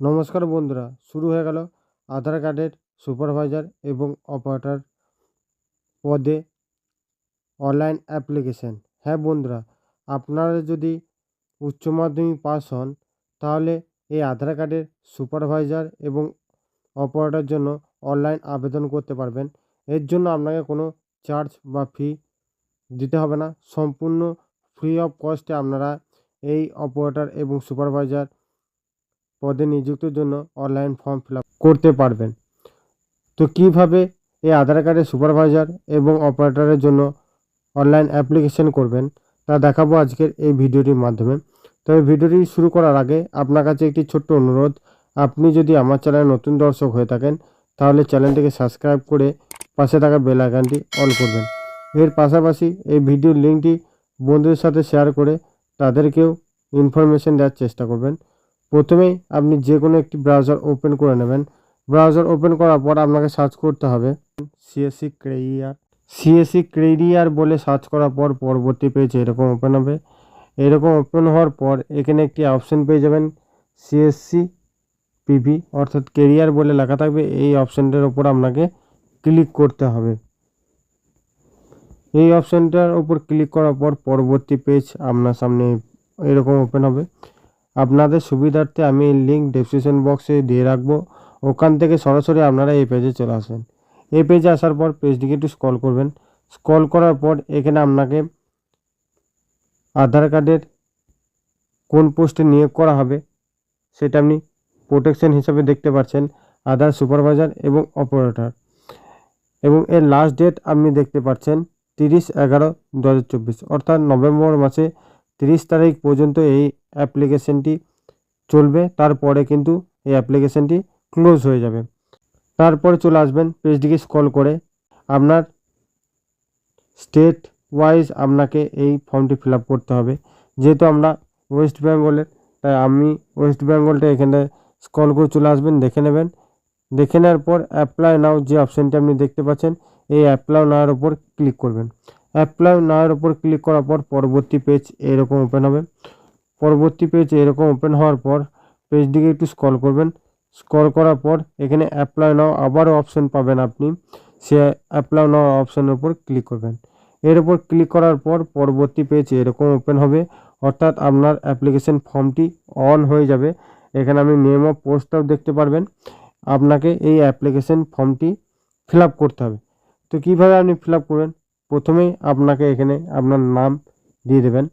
নমস্কার বন্ধুরা, শুরু হয়ে গেল আধার কার্ডের সুপারভাইজার এবং অপারেটর পদে অনলাইন অ্যাপ্লিকেশন। হ্যাঁ বন্ধুরা, আপনারা যদি উচ্চ মাধ্যমিক পাস হন, তাহলে এই আধার কার্ডের সুপারভাইজার এবং অপারেটর জন্য অনলাইন আবেদন করতে পারবেন। এর জন্য আপনাকে কোনো চার্জ বা ফি দিতে হবে না। সম্পূর্ণ ফ্রি অফ কস্টে আপনারা এই অপারেটর এবং সুপারভাইজার পদে নিযুক্তির জন্য অনলাইন ফর্ম ফিল করতে পারবেন। তো কীভাবে এই আধার কার্ডের সুপারভাইজার এবং অপারেটরের জন্য অনলাইন অ্যাপ্লিকেশন করবেন তা দেখাবো আজকের এই ভিডিওটির মাধ্যমে। তবে ভিডিওটি শুরু করার আগে আপনার কাছে একটি ছোট্ট অনুরোধ, আপনি যদি আমার চ্যানেলে নতুন দর্শক হয়ে থাকেন, তাহলে চ্যানেলটিকে সাবস্ক্রাইব করে পাশে থাকা বেল আইকনটি অন করবেন। এর পাশাপাশি এই ভিডিওর লিঙ্কটি বন্ধুদের সাথে শেয়ার করে তাদেরকেও ইনফরমেশন দেওয়ার চেষ্টা করবেন। প্রথমেই আপনি যে কোনো একটি ব্রাউজার ওপেন করে নেবেন। ব্রাউজার ওপেন করার পর আপনাকে সার্চ করতে হবে। সিএসসি ক্রেডিয়ার সিএসসি ক্রেডিয়ার বলে সার্চ করার পর পরবর্তী পেজ এরকম ওপেন হবে। এরকম ওপেন হওয়ার পর এখানে একটি অপশন পেয়ে যাবেন সিএসসি পিভি অর্থাৎ কেরিয়ার বলে লেখা থাকবে। এই অপশানটার ওপর আপনাকে ক্লিক করতে হবে। এই অপশানটার ওপর ক্লিক করার পর পরবর্তী পেজ আপনার সামনে এরকম ওপেন হবে। আপনাদের সুবিধার্থে আমি লিঙ্ক ডেসক্রিপশন বক্সে দিয়ে রাখব। ওখান থেকে সরাসরি আপনারা এই পেজে চলে আসবেন। এই পেজে আসার পর পেজটিকে একটু স্ক্রল করবেন। স্ক্রল করার পর এখানে আপনাকে আধার কার্ডের কোন পোস্টে নিয়োগ করা হবে, সেটা আপনি প্রোটেকশন হিসাবে দেখতে পাচ্ছেন। আধার সুপারভাইজার এবং অপারেটর এবং এর লাস্ট ডেট আপনি দেখতে পাচ্ছেন তিরিশ এগারো দু অর্থাৎ নভেম্বর মাসে তিরিশ তারিখ পর্যন্ত এই অ্যাপ্লিকেশনটি চলবে, তারপরে কিন্তু এই অ্যাপ্লিকেশনটি ক্লোজ হয়ে যাবে। তারপরে চলে আসবেন, পেজটিকে স্ক্রল করে আপনার স্টেট ওয়াইজ আপনাকে এই ফর্মটি ফিল করতে হবে। যেহেতু আমরা ওয়েস্ট বেঙ্গলের তাই আমি ওয়েস্ট বেঙ্গলটা এখানে স্ক্রল করে চলে আসবেন, দেখে নেবেন। দেখে নেওয়ার পর অ্যাপ্লাই নাও যে অপশানটি আপনি দেখতে পাচ্ছেন, এই অ্যাপ্লাই নাওয়ার ওপর ক্লিক করবেন। অ্যাপ্লাই নাওয়ার ওপর ক্লিক করার পর পরবর্তী পেজ এরকম ওপেন হবে। পরবর্তী পেজ এরকম ওপেন হওয়ার পর পেজটিকে একটু স্ক্রল করবেন। স্ক্রল করার পর এখানে অ্যাপ্লাই নাও আবারও অপশন পাবেন আপনি। সে অ্যাপ্লাই নাও অপশানের উপর ক্লিক করবেন। এর উপর ক্লিক করার পর পরবর্তী পেজ এরকম ওপেন হবে। অর্থাৎ আপনার অ্যাপ্লিকেশন ফর্মটি অন হয়ে যাবে। এখানে আপনি নেম অফ পোস্টটাও দেখতে পারবেন। আপনাকে এই অ্যাপ্লিকেশন ফর্মটি ফিল করতে হবে। তো কীভাবে আপনি ফিল করবেন? প্রথমেই আপনাকে এখানে আপনার নাম দিয়ে দেবেন,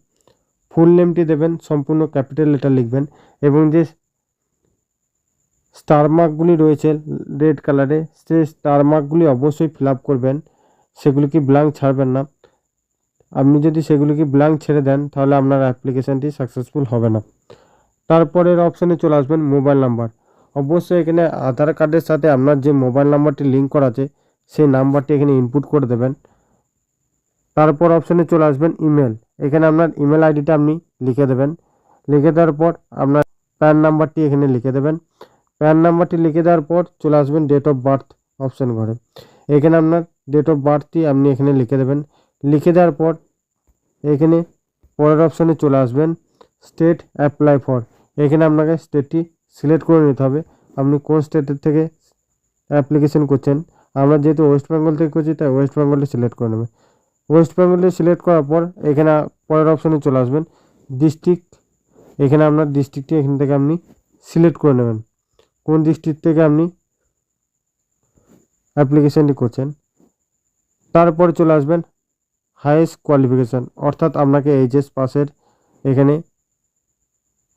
ফুল নেমটি দেবেন, সম্পূর্ণ ক্যাপিটাল লেটার লিখবেন এবং যে স্টার মার্কগুলি রয়েছে রেড কালারে সেই স্টার মার্কগুলি অবশ্যই ফিল করবেন, সেগুলিকে ব্ল্যাঙ্ক ছাড়বেন না। আপনি যদি সেগুলিকে ব্ল্যাঙ্ক ছেড়ে দেন, তাহলে আপনার অ্যাপ্লিকেশানটি সাকসেসফুল হবে না। তারপরের অপশানে চলে আসবেন মোবাইল নাম্বার। অবশ্যই এখানে আধার কার্ডের সাথে আপনার যে মোবাইল নাম্বারটি লিঙ্ক করা আছে, সেই নাম্বারটি এখানে ইনপুট করে দেবেন। তারপর অপশানে চলে আসবেন ইমেল এখানে আপনার ইমেল আইডিটা আপনি লিখে দেবেন। লিখে দেওয়ার পর আপনার প্যান নাম্বারটি এখানে লিখে দেবেন। প্যান নাম্বারটি লিখে দেওয়ার পর চলে আসবেন ডেট অফ বার্থ অপশান ঘরে। এখানে আপনার ডেট অফ বার্থটি আপনি এখানে লিখে দেবেন। লিখে দেওয়ার পর এখানে পরের অপশানে চলে আসবেন স্টেট অ্যাপ্লাই ফর এখানে আপনাকে স্টেটটি সিলেক্ট করে নিতে হবে। আপনি কোন স্টেটের থেকে অ্যাপ্লিকেশন করছেন? আমরা যেহেতু ওয়েস্ট বেঙ্গল থেকে করছি, তাই ওয়েস্ট বেঙ্গলটি সিলেক্ট করে নেবেন ওয়েস্ট বেঙ্গলটি সিলেক্ট করার পর এখানে পরের অপশানে চলে আসবেন। ডিস্ট্রিক্ট এখানে আপনার ডিস্ট্রিক্টটি এখান থেকে আপনি সিলেক্ট করে নেবেন। কোন ডিস্ট্রিক্ট থেকে আপনি অ্যাপ্লিকেশানটি করছেন। তারপরে চলে আসবেন হাইয়েস্ট কোয়ালিফিকেশান অর্থাৎ আপনাকে এইচএস পাসের এখানে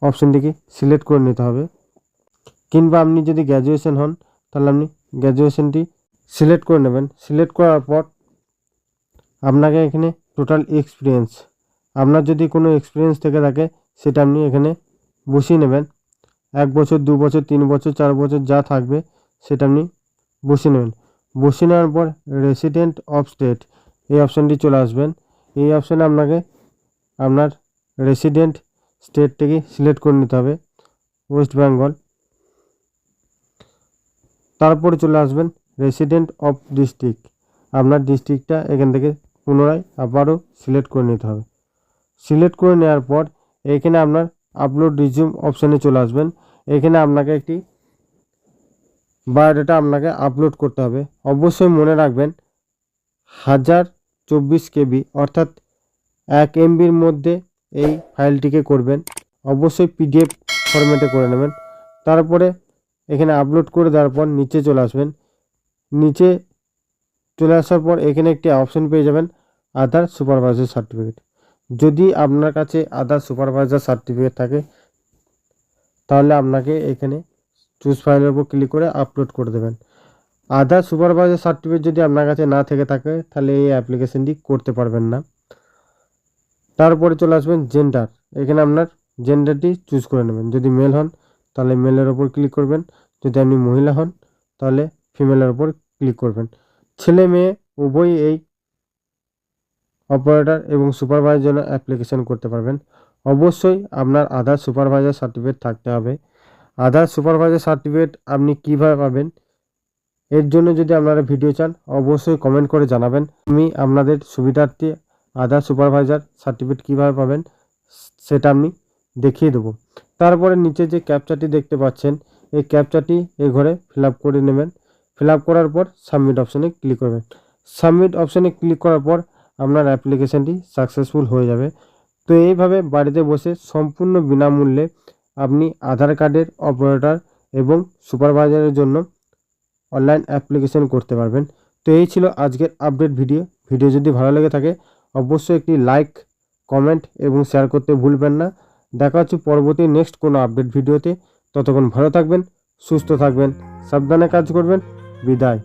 অপশানটিকে সিলেক্ট করে নিতে হবে। কিংবা আপনি যদি গ্র্যাজুয়েশন হন, তাহলে আপনি গ্র্যাজুয়েশনটি সিলেক্ট করে নেবেন। সিলেক্ট করার পর আপনাকে এখানে টোটাল এক্সপিরিয়েন্স আপনার যদি কোনো এক্সপিরিয়েন্স থেকে থাকে, সেটা আপনি এখানে বসিয়ে নেবেন। এক বছর, দু বছর, তিন বছর, চার বছর যা থাকবে, সেটা আপনি বসিয়ে নেবেন। বসিয়ে নেওয়ার পর রেসিডেন্ট অফ স্টেট এই অপশানটি চলে আসবেন। এই অপশানে আপনাকে আপনার রেসিডেন্ট স্টেটটিকে সিলেক্ট করে নিতে হবে ওয়েস্ট বেঙ্গল তারপরে চলে আসবেন রেসিডেন্ট অফ ডিস্ট্রিক্ট আপনার ডিস্ট্রিক্টটা এখান থেকে পুনরায় আবারও সিলেক্ট করে নিতে হবে। সিলেক্ট করে নেওয়ার পর এখানে আপনার আপলোড রিজিউম অপশানে চলে আসবেন। এখানে আপনাকে একটি বায়োডাটা আপনাকে আপলোড করতে হবে। অবশ্যই মনে রাখবেন হাজার চব্বিশ কেবি অর্থাৎ এক এমবির মধ্যে এই ফাইলটিকে করবেন। অবশ্যই পিডিএফ ফরম্যাটে করে নেবেন। তারপরে এখানে আপলোড করে দেওয়ার পর নিচে চলে আসবেন। নিচে চলে আসার পর এখানে একটি অপশন পেয়ে যাবেন আধার সুপারভাইজার সার্টিফিকেট যদি আপনার কাছে আধার সুপারভাইজার সার্টিফিকেট থাকে, তাহলে আপনাকে এখানে চুজ ফাইলের উপর ক্লিক করে আপলোড করে দেবেন। আধার সুপারভাইজার সার্টিফিকেট যদি আপনার কাছে না থেকে থাকে, তাহলে এই অ্যাপ্লিকেশনটি করতে পারবেন না। তারপরে চলে আসবেন জেন্ডার এখানে আপনার জেন্ডারটি চুজ করে নেবেন। যদি মেল হন, তাহলে মেলের ওপর ক্লিক করবেন। যদি আপনি মহিলা হন, তাহলে ফিমেলের ওপর ক্লিক করবেন। ছেলে মেয়ে উভয়ই এই অপারেটর এবং সুপারভাইজার জন্য অ্যাপ্লিকেশন করতে পারবেন। অবশ্যই আপনার আধার সুপারভাইজার সার্টিফিকেট থাকতে হবে। আধার সুপারভাইজার সার্টিফিকেট আপনি কীভাবে পাবেন, এর জন্য যদি আপনারা ভিডিও চান, অবশ্যই কমেন্ট করে জানাবেন। আমি আপনাদের সুবিধার্থে আধার সুপারভাইজার সার্টিফিকেট কীভাবে পাবেন, সেটা আমি দেখিয়ে দেবো। তারপরে নিচে যে ক্যাপচাটি দেখতে পাচ্ছেন, এই ক্যাপচাটি এ ঘরে ফিল করে নেবেন। ফিল আপ করার পর সাবমিট অপশানে ক্লিক করবেন। সাবমিট অপশানে ক্লিক করার পর আপনার অ্যাপ্লিকেশানটি সাকসেসফুল হয়ে যাবে। তো এইভাবে বাড়িতে বসে সম্পূর্ণ বিনামূল্যে আপনি আধার কার্ডের অপারেটর এবং সুপারভাইজারের জন্য অনলাইন অ্যাপ্লিকেশন করতে পারবেন। তো এই ছিল আজকের আপডেট ভিডিও ভিডিও যদি ভালো লেগে থাকে, অবশ্যই একটি লাইক কমেন্ট এবং শেয়ার করতে ভুলবেন না। দেখা হচ্ছে পরবর্তী নেক্সট কোনো আপডেট ভিডিওতে ততক্ষণ ভালো থাকবেন, সুস্থ থাকবেন, সাবধানে কাজ করবেন। বিদায়